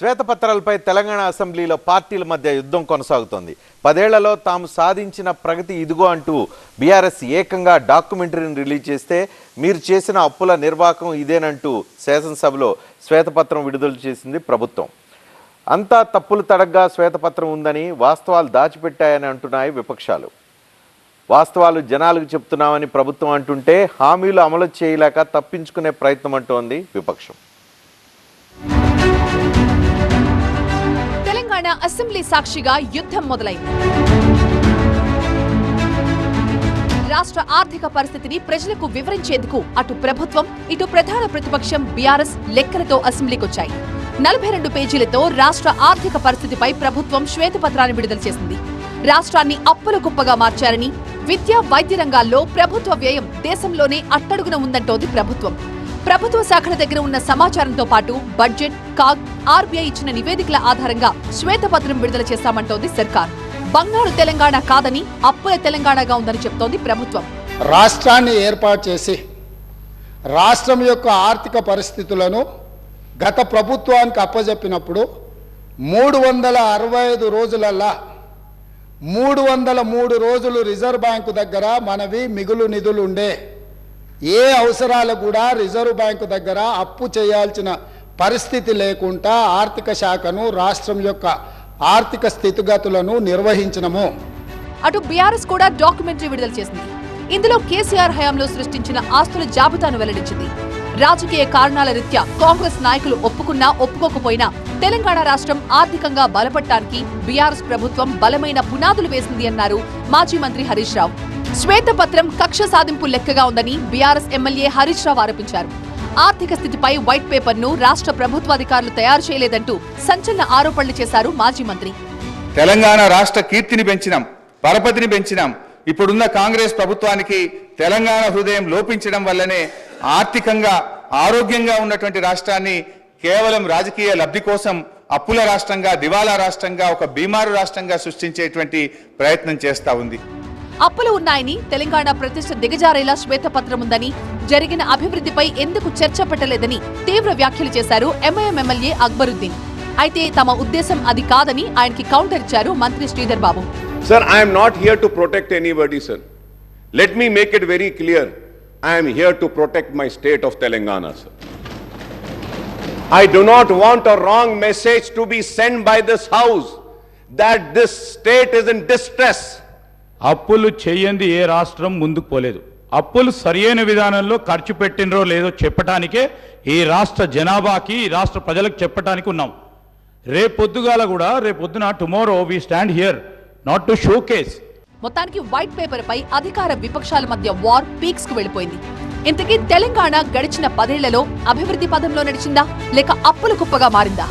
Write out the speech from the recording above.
శ్వేతపత్రాలపై తెలంగాణ అసెంబ్లీలో పార్టీల మధ్య యుద్ధం కొనసాగుతోంది. పదేళ్ళలో తాము సాధించిన ప్రగతి ఇదిగో అంటూ బీఆర్ఎస్ ఏకంగా డాక్యుమెంటరీని రిలీజ్ చేస్తే మీరు చేసిన అప్పుల నిర్వాహకం ఇదేనంటూ శాసనసభలో శ్వేతపత్రం విడుదల చేసింది ప్రభుత్వం. అంతా తప్పులు తడగ్గా శ్వేతపత్రం ఉందని వాస్తవాలు దాచిపెట్టాయని అంటున్నాయి విపక్షాలు. వాస్తవాలు జనాలకు చెప్తున్నామని ప్రభుత్వం అంటుంటే హామీలు అమలు చేయలేక తప్పించుకునే ప్రయత్నం అంటోంది విపక్షం. తెలంగాణ అసెంబ్లీ సాక్షిగా యుద్ధం మొదలైంది. రాష్ట్ర ఆర్థిక పరిస్థితిని ప్రజలకు వివరించేందుకు అటు ప్రభుత్వం ఇటు ప్రధాన ప్రతిపక్షం బీఆర్ఎస్ లెక్కలతో అసెంబ్లీకొచ్చాయి. నలభై రెండు పేజీలతో రాష్ట్ర ఆర్థిక పరిస్థితిపై ప్రభుత్వం శ్వేతపత్రాన్ని విడుదల చేసింది. రాష్ట్రాన్ని అప్పుల కుప్పగా మార్చారని విద్యా వైద్య రంగాల్లో ప్రభుత్వ వ్యయం దేశంలోనే అట్టడుగున ఉందంటోంది ప్రభుత్వం. ప్రభుత్వ శాఖల దగ్గర ఉన్న సమాచారంతో పాటు బడ్జెట్ కాగ్ ఆర్బీఐ ఇచ్చిన నివేదికల ఆధారంగా శ్వేతపత్రం విడుదల చేస్తామంటోంది సర్కార్. బంగారు తెలంగాణ కాదని అప్పుల తెలంగాణగా ఉందని చెప్తోంది ప్రభుత్వం. రాష్ట్రాన్ని ఏర్పాటు చేసి రాష్ట్రం యొక్క ఆర్థిక పరిస్థితులను గత ప్రభుత్వానికి అప్పజెప్పినప్పుడు మూడు వందల అరవై ఐదు రోజులల్లా మూడు వందల మూడు రోజులు రిజర్వ్ బ్యాంకు దగ్గర మనవి మిగులు నిధులు ఉండే ఏ అవసరాలు కూడా రిజర్వ్ బ్యాంకు దగ్గర అప్పు చేయాల్సిన పరిస్థితి లేకుండా ఆర్థిక శాఖను రాష్ట్రం యొక్క ఆర్థిక స్థితిగతులను నిర్వహించినము అటు బీఆర్ఎస్ కూడా డాక్యుమెంటరీ విడుదల చేసింది. ఇందులో కేసీఆర్ హయాంలో సృష్టించిన ఆస్తుల జాబితాను వెల్లడించింది. రాజకీయ కారణాల రీత్యా కాంగ్రెస్ నాయకులు ఒప్పుకున్నా ఒప్పుకోకపోయినా తెలంగాణ రాష్ట్రం ఆర్థికంగా బలపడటానికి బీఆర్ఎస్ ప్రభుత్వం బలమైన పునాదులు వేసింది అన్నారు మాజీ మంత్రి హరీష్ రావు. శ్వేతపత్రం కక్ష సాధింపు లెక్కగా ఉందని బీఆర్ఎస్ ఎమ్మెల్యే హరీష్ రావు ఆరోపించారు. ఆర్థిక స్థితిపై వైట్ పేపర్ను రాష్ట్ర ప్రభుత్వాధికారులు తయారు చేయలేదంటూ సంచలన ఆరోపణలు చేశారు మాజీ మంత్రి. తెలంగాణ రాష్ట్ర కీర్తిని పెంచినాం పరపతిని పెంచినాం. ఇప్పుడున్న కాంగ్రెస్ ప్రభుత్వానికి తెలంగాణ హృదయం లోపించడం వల్లనే ఆర్థికంగా ఆరోగ్యంగా ఉన్నటువంటి రాష్ట్రాన్ని కేవలం రాజకీయ లబ్ధి కోసం అప్పుల రాష్ట్రంగా దివాలా రాష్ట్రంగా ఒక బీమారు రాష్ట్రంగా సృష్టించేటువంటి ప్రయత్నం చేస్తా ఉంది. అప్పులు ఉన్నాయని తెలంగాణ ప్రతిష్ట దిగజారేలా శ్వేతపత్రముందని జరిగిన అభివృద్ధిపై ఎందుకు చర్చ పెట్టలేదని తీవ్ర వ్యాఖ్యలు చేశారు ఎంఐఎం ఎమ్మెల్యే అక్బరుద్దీన్. అయితే తమ ఉద్దేశం అది కాదని ఆయనకి కౌంటర్ ఇచ్చారు మంత్రి Sridhar Babu. Sir I'm not here to protect anybody sir let me make it very clear I'm here to protect my state of Telangana sir I do not want a wrong message to be send by this house that this state is in distress అప్పులు చేయంది ఏ రాష్ట్రం ముందుకు పోలేదు. అప్పులు సరియైన విధానంలో ఖర్చు పెట్టినరో లేదో చెప్పటానికే ఈ రాష్ట్ర జనాభాకి ఈ రాష్ట్ర ప్రజలకు చెప్పటానికి ఉన్నాం. రేపొద్దుగాల కూడా రేపొద్దున tomorrow we stand here not to showcase మొత్తానికి వైట్ పేపర్ పై అధికార విపక్షాల మధ్య వార్ పీక్స్కు వెళ్ళిపోయింది ఇంతకీ తెలంగాణ గడిచిన పదేళ్ళలో అభివృద్ధి పదంలో నడిచిందా లేక అప్పుల కుప్పగా మారిందా?